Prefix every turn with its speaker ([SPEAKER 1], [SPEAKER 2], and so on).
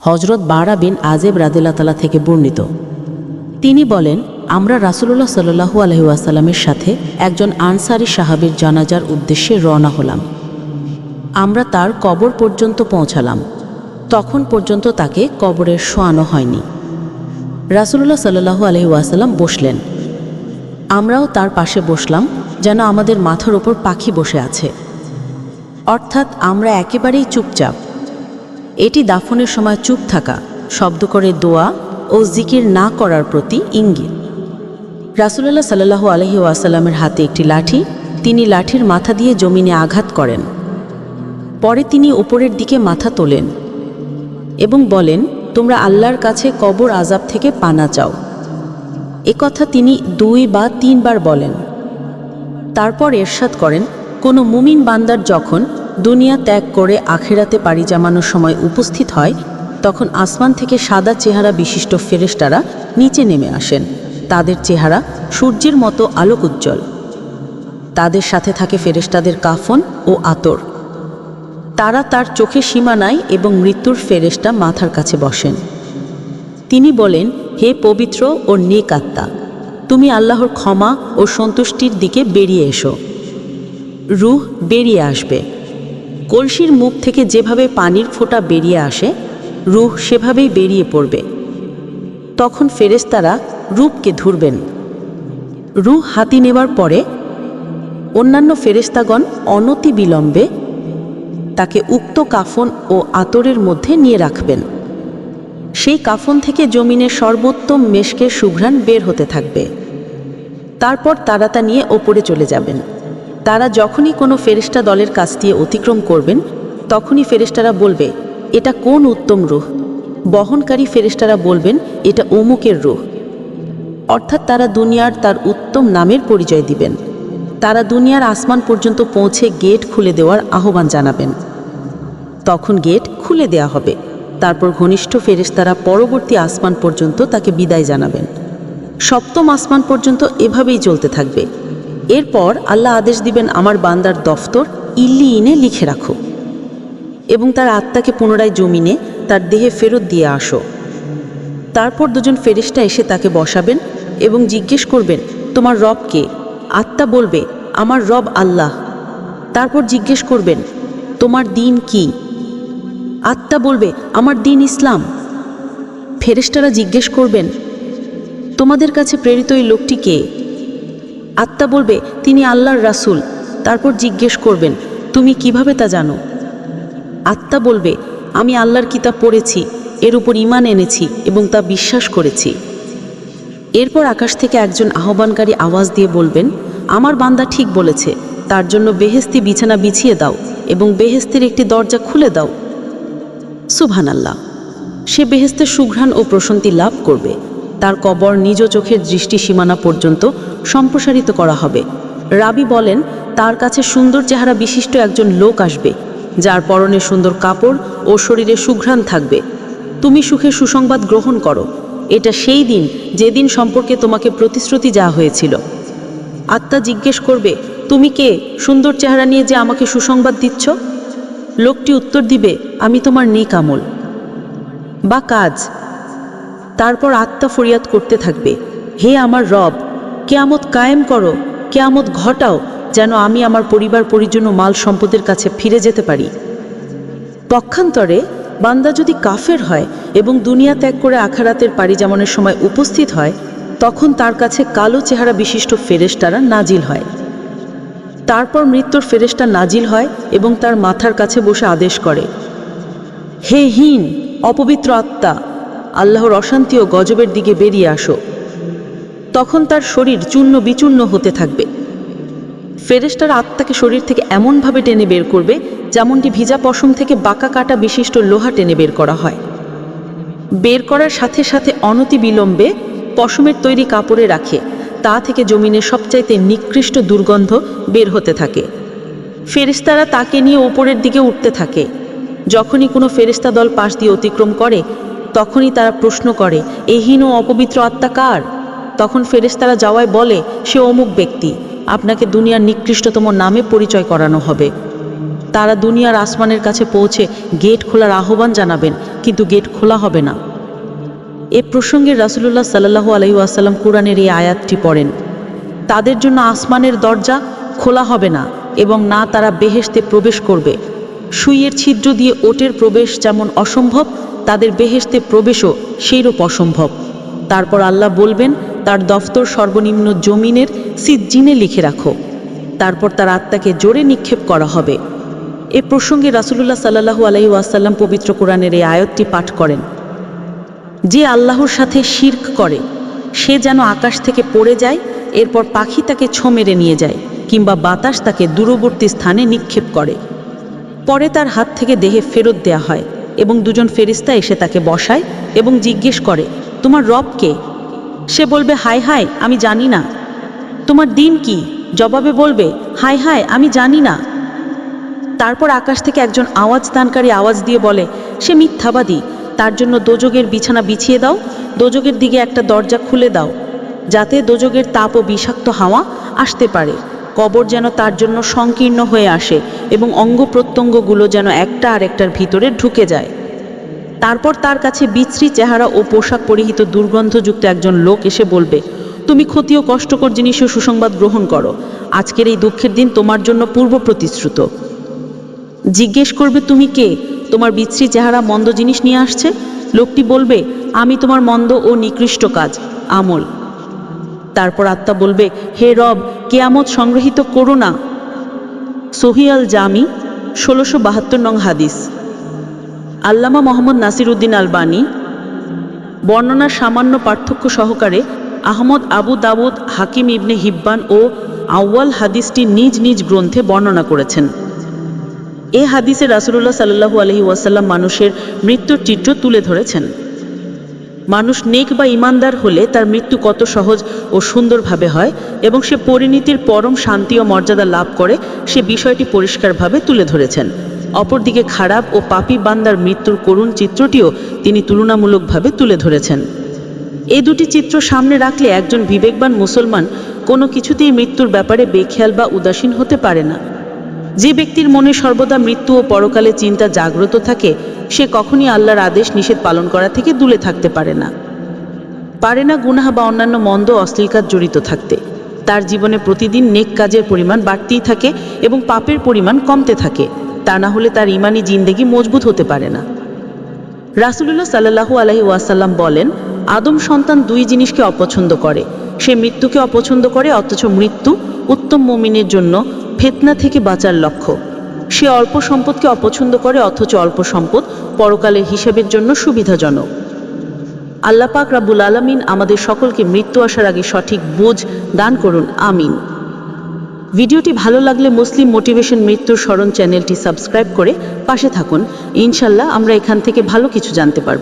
[SPEAKER 1] হজরত বারা বিন আজেব রাদিল্লা থেকে বর্ণিত। তিনি বলেন, আমরা রাসুলুল্লাহ সাল্লু আলহিউসাল্লামের সাথে একজন আনসারি সাহাবির জানাজার উদ্দেশ্যে রওনা হলাম। আমরা তার কবর পর্যন্ত পৌঁছালাম। তখন পর্যন্ত তাকে কবরে শোয়ানো হয়নি। রাসুলুল্লাহ সাল্লু আলহিউসাল্লাম বসলেন। আমরাও তার পাশে বসলাম, যেন আমাদের মাথার ওপর পাখি বসে আছে। অর্থাৎ আমরা একেবারেই চুপচাপ। এটি দাফনের সময় চুপ থাকা, শব্দ করে দোয়া ও জিকির না করার প্রতি ইঙ্গিত। রাসুলাল্লাহ সাল্লাহ আলহি ওয়াসাল্লামের হাতে একটি লাঠি, তিনি লাঠির মাথা দিয়ে জমিনে আঘাত করেন। পরে তিনি উপরের দিকে মাথা তোলেন এবং বলেন, তোমরা আল্লাহর কাছে কবর আজাব থেকে পানা চাও। এ কথা তিনি দুই বা তিনবার বলেন। তারপর এরশাদ করেন, কোনো মুমিন বান্দার যখন দুনিয়া ত্যাগ করে আখেরাতে পাড়ি জামানোর সময় উপস্থিত হয়, তখন আসমান থেকে সাদা চেহারা বিশিষ্ট ফেরেশতারা নিচে নেমে আসেন। তাদের চেহারা সূর্যের মতো আলোক উজ্জ্বল তাদের সাথে থাকে ফেরেশতাদের কাফন ও আতর। তারা তার চোখে সীমানায় এবং মৃত্যুর ফেরেশতা মাথার কাছে বসেন। তিনি বলেন, হে পবিত্র ও নেক আত্মা, তুমি আল্লাহর ক্ষমা ও সন্তুষ্টির দিকে বেরিয়ে এসো। রুহ বেরিয়ে আসবে। কলসির মুখ থেকে যেভাবে পানির ফোঁটা বেরিয়ে আসে, রুহ সেভাবেই বেরিয়ে পড়বে। তখন ফেরেশতারা রূপকে ধরবেন। রুহ হাতি নেওয়ার পরে অন্যান্য ফেরেশতাগণ অনতি বিলম্বে তাকে উক্ত কাফন ও আতরের মধ্যে নিয়ে রাখবেন। সেই কাফন থেকে জমিনের সর্বোত্তম মেশকের সুঘ্রাণ বের হতে থাকবে। তারপর তারা তা নিয়ে ওপরে চলে যাবেন। তারা যখনই কোনো ফেরেস্টা দলের কাছ দিয়ে অতিক্রম করবেন, তখনই ফেরেস্তারা বলবে, এটা কোন উত্তম রূহ? বহনকারী ফেরেস্তারা বলবেন, এটা অমুকের রূহ। অর্থাৎ তারা দুনিয়ার তার উত্তম নামের পরিচয় দিবেন। তারা দুনিয়ার আসমান পর্যন্ত পৌঁছে গেট খুলে দেওয়ার আহ্বান জানাবেন। তখন গেট খুলে দেয়া হবে। তারপর ঘনিষ্ঠ ফেরেশতারা পরবর্তী আসমান পর্যন্ত তাকে বিদায় জানাবেন। সপ্তম আসমান পর্যন্ত এভাবেই চলতে থাকবে। এরপর আল্লাহ আদেশ দিবেন, আমার বান্দার দফতর ইল্লি ইনে লিখে রাখো এবং তার আত্মাকে পুনরায় জমিনে তার দেহে ফেরত দিয়ে আসো। তারপর দুজন ফেরিস্তা এসে তাকে বসাবেন এবং জিজ্ঞেস করবেন, তোমার রব কে? আত্মা বলবে, আমার রব আল্লাহ। তারপর জিজ্ঞেস করবেন, তোমার দিন কি? আত্মা বলবে, আমার দিন ইসলাম। ফেরেস্তারা জিজ্ঞেস করবেন, তোমাদের কাছে প্রেরিত এই লোকটি কে? আত্মা বলবে, তিনি আল্লাহর রাসূল। তারপর জিজ্ঞেস করবেন, তুমি কীভাবে তা জানো? আত্মা বলবে, আমি আল্লাহর কিতাব পড়েছি, এর উপর ইমান এনেছি এবং তা বিশ্বাস করেছি। এরপর আকাশ থেকে একজন আহ্বানকারী আওয়াজ দিয়ে বলবেন, আমার বান্দা ঠিক বলেছে, তার জন্য বেহেস্তি বিছানা বিছিয়ে দাও এবং বেহেস্তির একটি দরজা খুলে দাও। সুবহান আল্লাহ সে বেহেস্তের সুঘ্রাণ ও প্রশান্তি লাভ করবে। তার কবর নিজ চোখের দৃষ্টি সীমানা পর্যন্ত সম্প্রসারিত করা হবে। রাবি বলেন, তার কাছে সুন্দর চেহারা বিশিষ্ট একজন লোক আসবে, যার পরনে সুন্দর কাপড় ও শরীরে সুঘ্রাণ থাকবে। তুমি সুখে সুসংবাদ গ্রহণ করো। এটা সেই দিন যেদিন সম্পর্কে তোমাকে প্রতিশ্রুতি দেওয়া হয়েছিল। আত্মা জিজ্ঞেস করবে, তুমি কে? সুন্দর চেহারা নিয়ে যে আমাকে সুসংবাদ দিচ্ছ? লোকটি উত্তর দিবে, আমি তোমার নেক আমল বা কাজ। তারপর আত্মা ফরিয়াদ করতে থাকবে। হে আমার রব, কেয়ামত কায়েম করো, কেয়ামত ঘটাও, যেন আমি আমার পরিবার পরিজন মাল সম্পদের কাছে ফিরে যেতে পারি। পক্ষান্তরে, বান্দা যদি কাফের হয় এবং দুনিয়া ত্যাগ করে আখারাতের পারিজামনের সময় উপস্থিত হয়, তখন তার কাছে কালো চেহারা বিশিষ্ট ফেরেশতারা নাজিল হয়। তারপর মৃত্যুর ফেরেশতা নাজিল হয় এবং তার মাথার কাছে বসে আদেশ করে। হে হীন, অপবিত্র আত্মা আল্লাহর অশান্তি ও গজবের দিকে বেরিয়ে আসো। তখন তার শরীর চূর্ণ বিচূর্ণ হতে থাকবে। ফেরেশতার আত্মাকে শরীর থেকে এমনভাবে টেনে বের করবে, যেমনটি ভিজা পশম থেকে বাঁকা কাটা বিশিষ্ট লোহা টেনে বের করা হয়। বের করার সাথে সাথে অনতি বিলম্বে পশমের তৈরি কাপড়ে রাখে, তা থেকে জমিনের সবচাইতে নিকৃষ্ট দুর্গন্ধ বের হতে থাকে। ফেরেশতারা তাকে নিয়ে ওপরের দিকে উঠতে থাকে। যখনই কোনো ফেরেশতা দল পাশ দিয়ে অতিক্রম করে তখনই তারা প্রশ্ন করে এহীন ও অপবিত্র আত্মা কার? তখন ফেরেশতারা যাওয়ায় বলে, সে অমুক ব্যক্তি। আপনাকে দুনিয়ার নিকৃষ্টতম নামে পরিচয় করানো হবে। তারা দুনিয়ার আসমানের কাছে পৌঁছে গেট খোলার আহ্বান জানাবেন, কিন্তু গেট খোলা হবে না। এ প্রসঙ্গে রাসুলুল্লাহ সাল্লাহু আলহিউসাল্লাম কোরআনের এই আয়াতটি পড়েন, তাদের জন্য আসমানের দরজা খোলা হবে না এবং না তারা বেহেশতে প্রবেশ করবে। সুইয়ের ছিদ্র দিয়ে ওটের প্রবেশ যেমন অসম্ভব তাদের বেহেশতে প্রবেশও সেইরূপ অসম্ভব। তারপর আল্লাহ বলবেন, তার দফতর সর্বনিম্ন জমিনের সিজ্জিনে লিখে রাখো। তারপর তার আত্মাকে জোরে নিক্ষেপ করা হবে। এ প্রসঙ্গে রাসুলুল্লাহ সাল্লাহু আলহি ওয়াসাল্লাম পবিত্র কোরআনের এই আয়াতটি পাঠ করেন। যে আল্লাহর সাথে শির্ক করে, সে যেন আকাশ থেকে পড়ে যায়, এরপর পাখি তাকে ছো মেরে নিয়ে যায়, কিংবা বাতাস তাকে দূরবর্তী স্থানে নিক্ষেপ করে। পরে তার হাত থেকে দেহে ফেরত দেয়া হয়। এবং দুজন ফেরিস্তা এসে তাকে বসায় এবং জিজ্ঞেস করে, তোমার রব কে? সে বলবে হাই হাই আমি জানি না। তোমার দিন কি? জবাবে বলবে হাই হাই আমি জানি না। তারপর আকাশ থেকে একজন আওয়াজ দানকারী আওয়াজ দিয়ে বলে, সে মিথ্যাবাদী, তার জন্য দোজগের বিছানা বিছিয়ে দাও দোজগের দিকে একটা দরজা খুলে দাও, যাতে দোজগের তাপ ও বিষাক্ত হাওয়া আসতে পারে। কবর যেন তার জন্য সংকীর্ণ হয়ে আসে এবং অঙ্গ প্রত্যঙ্গগুলো যেন একটা আরেকটার ভিতরে ঢুকে যায়। তারপর তার কাছে বিশ্রী চেহারা ও পোশাক পরিহিত দুর্গন্ধযুক্ত একজন লোক এসে বলবে, তুমি ক্ষতি ও কষ্টকর জিনিসের সুসংবাদ গ্রহণ করো। আজকের এই দুঃখের দিন তোমার জন্য পূর্ব প্রতিশ্রুত জিজ্ঞেস করবে, তুমি কে? তোমার বিশ্রী চেহারা মন্দ জিনিস নিয়ে আসছে? লোকটি বলবে, আমি তোমার মন্দ ও নিকৃষ্ট কাজ, আমল। তারপর আত্মা বলবে, হে রব, কেয়ামত সংগ্রহীত করো না সহিয়াল জামি ষোলোশো বাহাত্তর নং হাদিস। আল্লামা মোহাম্মদ নাসির উদ্দিন আলবানী, বর্ণনার সামান্য পার্থক্য সহকারে আহমদ আবু দাউদ, হাকিম ইবনে হিব্বান ও আউয়াল হাদিসটি নিজ নিজ গ্রন্থে বর্ণনা করেছেন। এ হাদিসে রাসুলুল্লাহ সাল্লু আলহি ওয়াসাল্লাম মানুষের মৃত্যুর চিত্র তুলে ধরেছেন। মানুষ নেক বা ইমানদার হলে তার মৃত্যু কত সহজ ও সুন্দরভাবে হয় এবং সে পরিণতির পরম শান্তি ও মর্যাদা লাভ করে, সে বিষয়টি পরিষ্কারভাবে তুলে ধরেছেন। অপরদিকে খারাপ ও পাপী বান্দার মৃত্যুর করুণ চিত্রটিও তিনি তুলনামূলকভাবে তুলে ধরেছেন। এই দুটি চিত্র সামনে রাখলে একজন বিবেকবান মুসলমান কোনো কিছুতেই মৃত্যুর ব্যাপারে বেখেয়াল বা উদাসীন হতে পারে না। যে ব্যক্তির মনে সর্বদা মৃত্যু ও পরকালে চিন্তা জাগ্রত থাকে, সে কখনই আল্লাহর আদেশ নিষেধ পালন করা থেকে দূরে থাকতে পারে না। পারে না গুনাহা বা অন্যান্য মন্দ অশ্লীল কাজ জড়িত থাকতে। তার জীবনে প্রতিদিন নেক কাজের পরিমাণ বাড়তেই থাকে এবং পাপের পরিমাণ কমতে থাকে। তা না হলে তার ইমানি জিন্দেগি মজবুত হতে পারে না। রাসুলুল্লাহ সাল্লাহু আলহি ওয়াসাল্লাম বলেন, আদম সন্তান দুই জিনিসকে অপছন্দ করে। সে মৃত্যুকে অপছন্দ করে, অথচ মৃত্যু উত্তম মমিনের জন্য ফেতনা থেকে বাঁচার লক্ষ্য। সে অল্প সম্পদকে অপছন্দ করে অথচ অল্প সম্পদ পরকালের হিসেবের জন্য সুবিধাজনক। আল্লাহ পাক রাবুল আলমিন আমাদের সকলকে মৃত্যু আসার আগে সঠিক বোঝ দান করুন, আমিন। ভিডিওটি ভালো লাগলে মুসলিম মোটিভেশন মৃত্যুর স্মরণ চ্যানেলটি সাবস্ক্রাইব করে পাশে থাকুন। ইনশাল্লাহ আমরা এখান থেকে ভালো কিছু জানতে পারব।